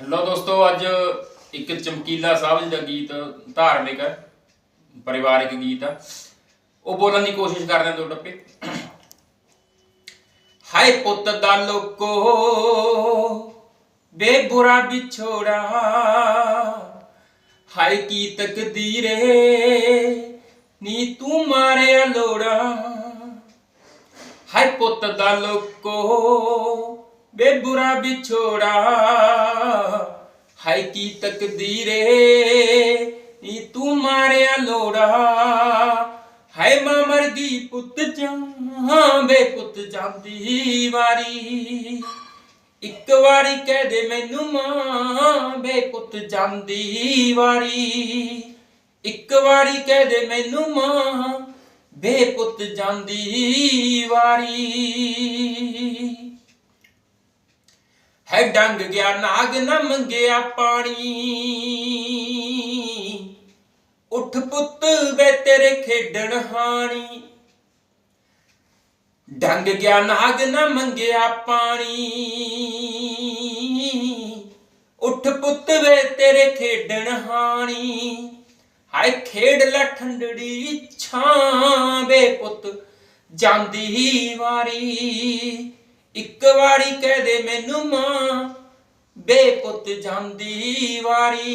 Hello ਦੋਸਤੋ, ਅੱਜ ਇੱਕ ਚਮਕੀਲਾ ਸਾਹਿਬ ਜੀ ਦਾ ਗੀਤ, ਧਾਰਮਿਕ ਹੈ ਪਰਿਵਾਰਿਕ ਗੀਤ। ਆ ਉਹ ਬੋਲਣ ਦੀ ਕੋਸ਼ਿਸ਼ ਕਰਦੇ ਹਾਂ ਦੋ ਟੱਪੇ ਹਾਏ ਪੁੱਤ ਦਾ ਲੋਕੋ, ਬੇਬੁਰਾ ਵਿਛੋੜਾ। ਹਾਏ ਕੀ ਤਕਦੀਰੇ ਨੀ ਤੂੰ ਮਾਰਿਆ ਲੋੜਾ। ਹਾਏ ਪੁੱਤ ਦਾ ਲੋਕੋ ਬੇਬੁਰਾ ਵਿਛੋੜਾ, ਹਾਏ ਕੀ ਤਕਦੀਰੇ, ਨੀ ਤੂੰ ਮਾਰਿਆ ਲੋੜਾ। ਹਾਏ ਮਾਂ ਮਰ ਗਈ ਪੁੱਤ ਜਾਂ ਬੇ ਪੁੱਤ ਜਾਂਦੀ ਵਾਰੀ। ਇੱਕ ਵਾਰੀ ਕਹਿ ਦੇ ਮੈਨੂੰ ਮਾਂ ਬੇ ਪੁੱਤ ਜਾਂਦੀ ਵਾਰੀ। ਇੱਕ ਵਾਰੀ ਕਹਿ ਦੇ ਮੈਨੂੰ ਮਾਂ ਬੇ ਪੁੱਤ ਜਾਂਦੀ ਵਾਰੀ। ਹੈ ਡੰਗ ਗਿਆ, ਨਾਗ ਨਾ ਮੰਗਿਆ ਪਾਣੀ। ਉੱਠ ਪੁੱਤ ਵੇ ਤੇਰੇ ਖੇਡਣ ਹਾਣੀ। ਡੰਗ ਗਿਆ, ਨਾਗ ਨਾ ਮੰਗਿਆ ਪਾਣੀ। ਉੱਠ ਪੁੱਤ ਵੇ ਤੇਰੇ ਖੇਡਣ ਹਾਣੀ। ਹਾਏ ਖੇਡ ਲੈ ਠੰਡੜੀ ਛਾਂ ਵੇ ਪੁੱਤ, ਜਾਂਦੀ ਵਾਰੀ। ਵਾਰੀ ਕਹਿ ਦੇ ਮੈਨੂੰ ਮਾਂ ਬੇ ਪੁੱਤ ਜਾਂਦੀ ਵਾਰੀ।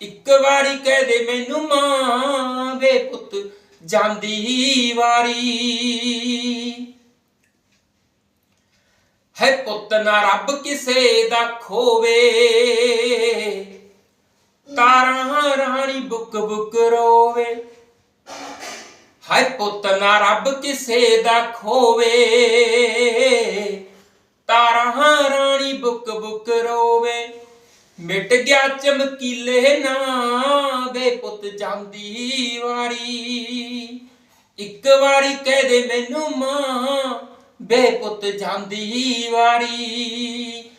ਇੱਕ ਵਾਰੀ ਕਹਿ ਦੇ ਮੈਨੂੰ ਮਾਂ ਬੇ ਪੁੱਤ ਜਾਂਦੀ ਵਾਰੀ। ਹੈ ਪੁੱਤ ਨਾ ਰੱਬ ਕਿਸੇ ਦਾ ਖੋਵੇ, ਤਾਰਾਂ ਰਾਣੀ ਬੁੱਕ ਬੁੱਕ ਰੋਵੇ। ਹਾਏ ਪੁੱਤ ਨਾ ਰੱਬ ਕਿਸੇ ਦਾ ਖੋਵੇ। ਤਾਰਾਂ ਰਾਣੀ ਬੁੱਕ ਬੁੱਕ ਰੋਵੇ। ਮਿਟ ਗਿਆ ਚਮਕੀਲੇ ਨਾ ਬੇ ਪੁੱਤ ਜਾਂਦੀ ਵਾਰੀ। ਇੱਕ ਵਾਰੀ ਕਹਿ ਦੇ ਮੈਨੂੰ ਮਾਂ ਬੇ ਪੁੱਤ ਜਾਂਦੀ ਵਾਰੀ।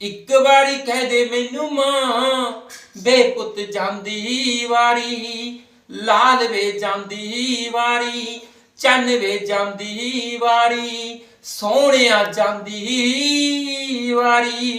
ਇੱਕ ਵਾਰੀ ਕਹਿ ਦੇ ਮੈਨੂੰ ਮਾਂ ਬੇ ਪੁੱਤ ਜਾਂਦੀ ਵਾਰੀ। ਲਾਲ ਵੇ ਜਾਂਦੀ ਵਾਰੀ ਚੰਨ ਵੇ ਜਾਂਦੀ ਵਾਰੀ ਸੋਹਣਿਆ ਜਾਂਦੀ ਵਾਰੀ।